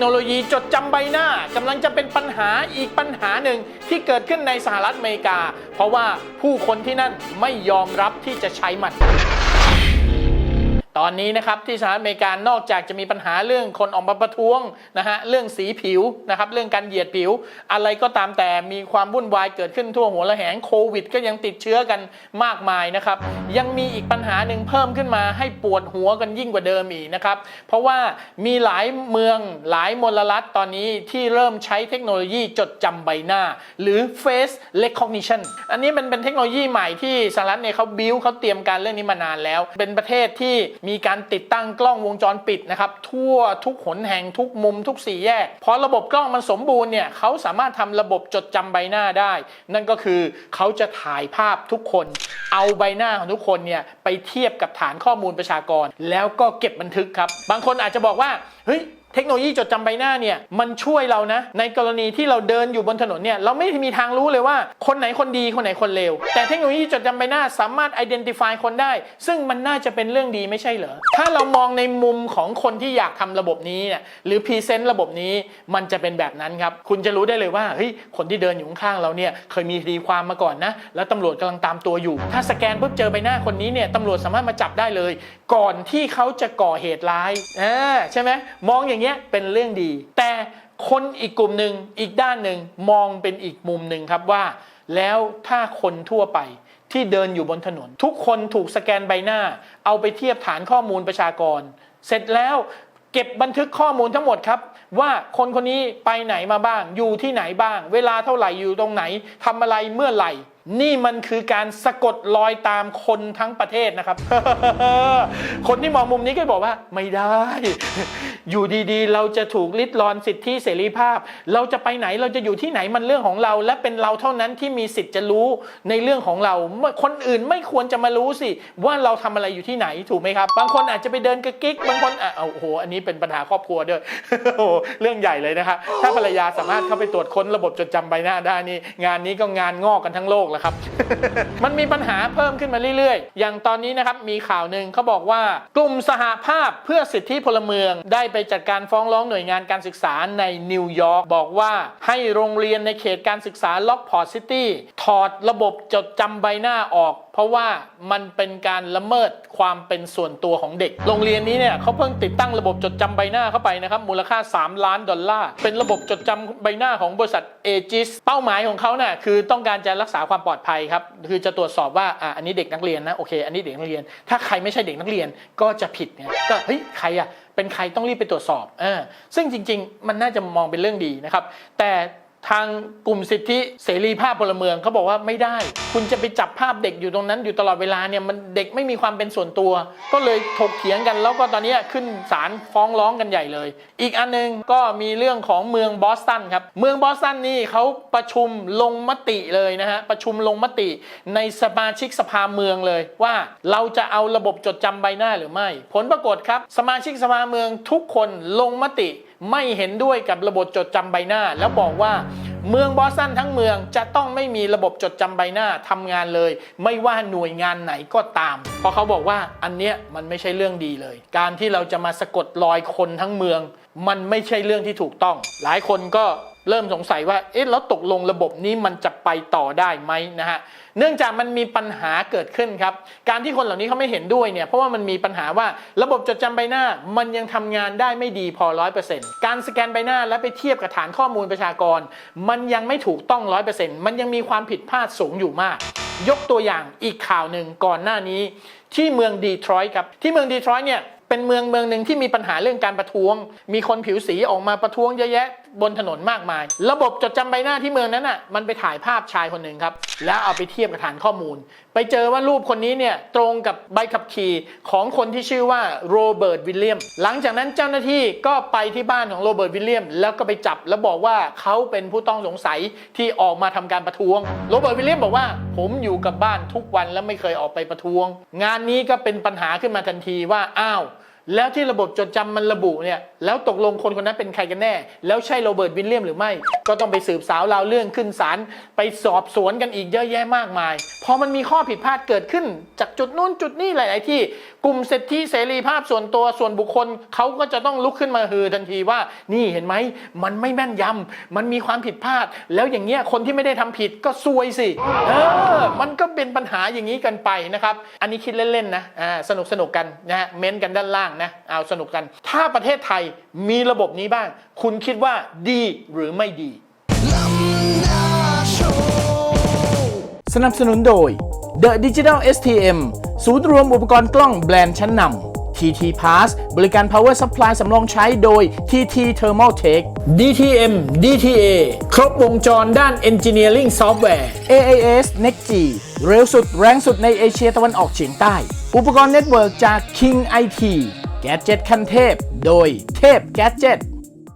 โนโลยีจดจำใบหน้ากำลังจะเป็นปัญหาอีกปัญหาหนึ่งที่เกิดขึ้นในสหรัฐอเมริกา เพราะว่าผู้คนที่นั่นไม่ยอมรับที่จะใช้มัน ตอนนี้นะครับที่สหรัฐอเมริกานอกจากจะมีปัญหาเรื่องคนออกมาประท้วงนะฮะเรื่องสีผิวนะครับเรื่องการเหยียดผิว อะไรก็ตามแต่มีความวุ่นวายเกิดขึ้นทั่วหัวระแหงโควิด ก็ยังติดเชื้อกันมากมายนะครับยังมีอีกปัญหาหนึ่งเพิ่มขึ้นมาให้ปวดหัวกันยิ่งกว่าเดิมอีกนะครับเพราะว่ามีหลายเมืองหลายมลรัฐตอนนี้ที่เริ่มใช้เทคโนโลยีจดจำใบหน้า หรือ face recognition อันนี้มันเป็นเทคโนโลยีใหม่ที่สหรัฐเนี่ยเขาบิวเขาเตรียมการเรื่องนี้มานานแล้ว เป็นประเทศที่มีีการติดตั้งกล้องวงจรปิดนะครับทั่วทุกหนแห่งทุกมุมทุกสี่แยก พอระบบกล้องมันสมบูรณ์เนี่ยเขาสามารถทำระบบจดจำใบหน้าได้ นั่นก็คือเขาจะถ่ายภาพทุกคน เอาใบหน้าของทุกคนเนี่ยไปเทียบกับฐานข้อมูลประชากร แล้วก็เก็บบันทึกครับ บางคนอาจจะบอกว่าเฮ้ย เทคโนโลยีจดจำใบหน้าเนี่ยมันช่วยเรานะ ในกรณีที่เราเดินอยู่บนถนนเนี่ยเราไม่มีทางรู้เลยว่าคนไหนคนดีคนไหนคนเลวแต่เทคโนโลยีจดจำใบหน้าสามารถ identify คนได้ ซึ่งมันน่าจะเป็นเรื่องดีไม่ใช่เหรอ ถ้าเรามองในมุมของคนที่อยากทำระบบนี้เนี่ยหรือพรีเซนต์ระบบนี้มันจะเป็นแบบนั้นครับ คุณจะรู้ได้เลยว่าเฮ้ยคนที่เดินอยู่ข้างเราเนี่ยเคยมีคดีความมาก่อนนะ แล้วตำรวจกำลังตามตัวอยู่ ถ้าสแกนปุ๊บเจอใบหน้าคนนี้เนี่ยตำรวจสามารถมาจับได้เลย ก่อนที่เขาจะก่อเหตุร้ายอ่าใช่ไหมมองอย่างเงี้ยเป็นเรื่องดี แต่คนอีกกลุ่มหนึ่งอีกด้านหนึ่งมองเป็นอีกมุมหนึ่งครับว่า แล้วถ้าคนทั่วไปที่เดินอยู่บนถนน ทุกคนถูกสแกนใบหน้า เอาไปเทียบฐานข้อมูลประชากร เสร็จแล้วเก็บบันทึกข้อมูลทั้งหมดครับ ว่าคนคนนี้ไปไหนมาบ้าง อยู่ที่ไหนบ้าง เวลาเท่าไหร่อยู่ตรงไหนทำอะไรเมื่อไหร่นี่มันคือการสะกดรอยตามคนทั้งประเทศนะครับ คนที่มองมุมนี้ก็บอกว่า ไม่ได้ อยู่ดีๆ เราจะถูกลิดรอนสิทธิเสรีภาพ เราจะไปไหนเราจะอยู่ที่ไหนมันเรื่องของเรา และเป็นเราเท่านั้นที่มีสิทธิ์จะรู้ในเรื่องของเรา คนอื่นไม่ควรจะมารู้สิ ว่าเราทำอะไรอยู่ที่ไหนถูกไหมครับ บางคนอาจจะไปเดินกระกิ๊กบางคนอะเอาโอ้โหอันนี้เป็นปัญหาครอบครัวด้วยโอ้เรื่องใหญ่เลยนะครับถ้าภรรยาสามารถเข้าไปตรวจค้นระบบจดจำใบหน้าได้นี่งานนี้ก็งานงอกกันทั้งโลกแล้วครับ มันมีปัญหาเพิ่มขึ้นมาเรื่อยๆ อย่างตอนนี้นะครับมีข่าวหนึ่งเขาบอกว่ากลุ่มสหภาพเพื่อสิทธิพลเมือง ได้ไปจัดการฟ้องร้องหน่วยงานการศึกษาในนิวยอร์กบอกว่าให้โรงเรียนในเขตการศึกษาล็อกพอร์ตซิตี้ถอดระบบจดจำใบหน้าออกเพราะว่ามันเป็นการละเมิดความเป็นส่วนตัวของเด็ก โรงเรียนนี้เนี่ยเขาเพิ่งติดตั้งระบบจดจำใบหน้าเข้าไปนะครับ มูลค่า 3 ล้านดอลลาร์ เป็นระบบจดจำใบหน้าของบริษัทเอจิส เป้าหมายของเขาน่ะคือต้องการจะรักษาความความปลอดภัยครับคือจะตรวจสอบว่าอะอันนี้เด็กนักเรียนนะโอเค อันนี้เด็กนักเรียน ถ้าใครไม่ใช่เด็กนักเรียนก็จะผิดเนี่ยก็เฮ้ยใครอะเป็นใครต้องรีบไปตรวจสอบเออซึ่งจริง ๆ มันน่าจะมองเป็นเรื่องดีนะครับ แต่ ทางกลุ่มสิทธิเสรีภาพพลเมืองเขาบอกว่าไม่ได้ คุณจะไปจับภาพเด็กอยู่ตรงนั้นอยู่ตลอดเวลาเนี่ยมันเด็กไม่มีความเป็นส่วนตัว ก็เลยถกเถียงกันแล้วก็ตอนนี้ขึ้นศาลฟ้องร้องกันใหญ่เลย อีกอันหนึงก็มีเรื่องของเมืองบอสตันครับ เมืองบอสตันนี่เขาประชุมลงมติเลยนะฮะประชุมลงมติในสมาชิกสภาเมืองเลย ว่าเราจะเอาระบบจดจำใบหน้าหรือไม่ ผลปรากฏครับ สมาชิกสภาเมืองทุกคนลงมติ ไม่เห็นด้วยกับระบบจดจำใบหน้า แล้วบอกว่าเมืองบอสตันทั้งเมืองจะต้องไม่มีระบบจดจำใบหน้าทำงานเลย ไม่ว่าหน่วยงานไหนก็ตาม เพราะเขาบอกว่าอันเนี้ยมันไม่ใช่เรื่องดีเลย การที่เราจะมาสะกดรอยคนทั้งเมือง มันไม่ใช่เรื่องที่ถูกต้อง หลายคนก็ เริ่มสงสัยว่า เอ๊ะ แล้วตกลงระบบนี้มันจะไปต่อได้ไหมนะฮะ เนื่องจากมันมีปัญหาเกิดขึ้นครับ การที่คนเหล่านี้เขาไม่เห็นด้วยเนี่ย เพราะว่ามันมีปัญหาว่าระบบจดจำใบหน้า มันยังทำงานได้ไม่ดีพอร้อยเปอร์เซ็นต์การสแกนใบหน้าแล้วไปเทียบกับฐานข้อมูลประชากร มันยังไม่ถูกต้องร้อยเปอร์เซ็นต์มันยังมีความผิดพลาดสูงอยู่มาก ยกตัวอย่างอีกข่าวหนึ่งก่อนหน้านี้ ที่เมืองดีทรอยต์ครับ ที่เมืองดีทรอยต์เนี่ยเป็นเมืองเมืองหนึ่งที่มีปัญหาเรื่องการประท้วง มีคนผิวสีออกมาประท้วงเยอะแยะ บนถนนมากมาย ระบบจดจำใบหน้าที่เมืองนั้นอะมันไปถ่ายภาพชายคนหนึ่งครับ แล้วเอาไปเทียบกับฐานข้อมูล ไปเจอว่ารูปคนนี้เนี่ยตรงกับใบขับขี่ของคนที่ชื่อว่าโรเบิร์ตวิลเลียมหลังจากนั้นเจ้าหน้าที่ก็ไปที่บ้านของโรเบิร์ตวิลเลียมแล้วก็ไปจับแล้วบอกว่าเขาเป็นผู้ต้องสงสัยที่ออกมาทำการประท้วงโรเบิร์ตวิลเลียมบอกว่า ผมอยู่กับบ้านทุกวันแล้วไม่เคยออกไปประท้วง งานนี้ก็เป็นปัญหาขึ้นมาทันทีว่าอ้าว แล้วที่ระบบจดจำมันระบุเนี่ยแล้วตกลงคนคนนั้นเป็นใครกันแน่ แล้วใช่โรเบิร์ตวิลเลียมหรือไม่ ก็ต้องไปสืบสาวราวเรื่องขึ้นศาลไปสอบสวนกันอีกเยอะแยะมากมาย อมันมีข้อผิดพลาดเกิดขึ้น จากจุดนู้นจุดนี้หลาย ๆ ที่กลุ่มสิทธิเสรีภาพส่วนตัวส่วนบุคคลเขาก็จะต้องลุกขึ้นมาฮือทันทีว่า นี่เห็นไหมมันไม่แม่นยำมันมีความผิดพลาด แล้วอย่างเงี้ยคนที่ไม่ได้ทำผิดก็ซวยสิเออมันก็เป็นปัญหาอย่างนี้กันไปนะครับ อันนี้คิดเล่น ๆ นะอ่าสนุกสนุกๆกันนะฮะเม้นต์กันด้านล่างนะเอาสนุกกัน ถ้าประเทศไทยมีระบบนี้บ้าง คุณคิดว่าดีหรือไม่ดี สนับสนุนโดย The Digital STM ศูนย์รวมอุปกรณ์กล้องแบรนด์ชั้นนำ TT Pass บริการ Power Supply สำรองใช้โดย TT Thermal Tech DTM DTA ครบวงจรด้าน Engineering Software AAS NextG เร็วสุดแรงสุดในเอเชียตะวันออกเฉียงใต้ อุปกรณ์เน็ตเวิร์กจาก King IT แก d เจ็ตคันเทพ โดยเทพแก d เจ็ต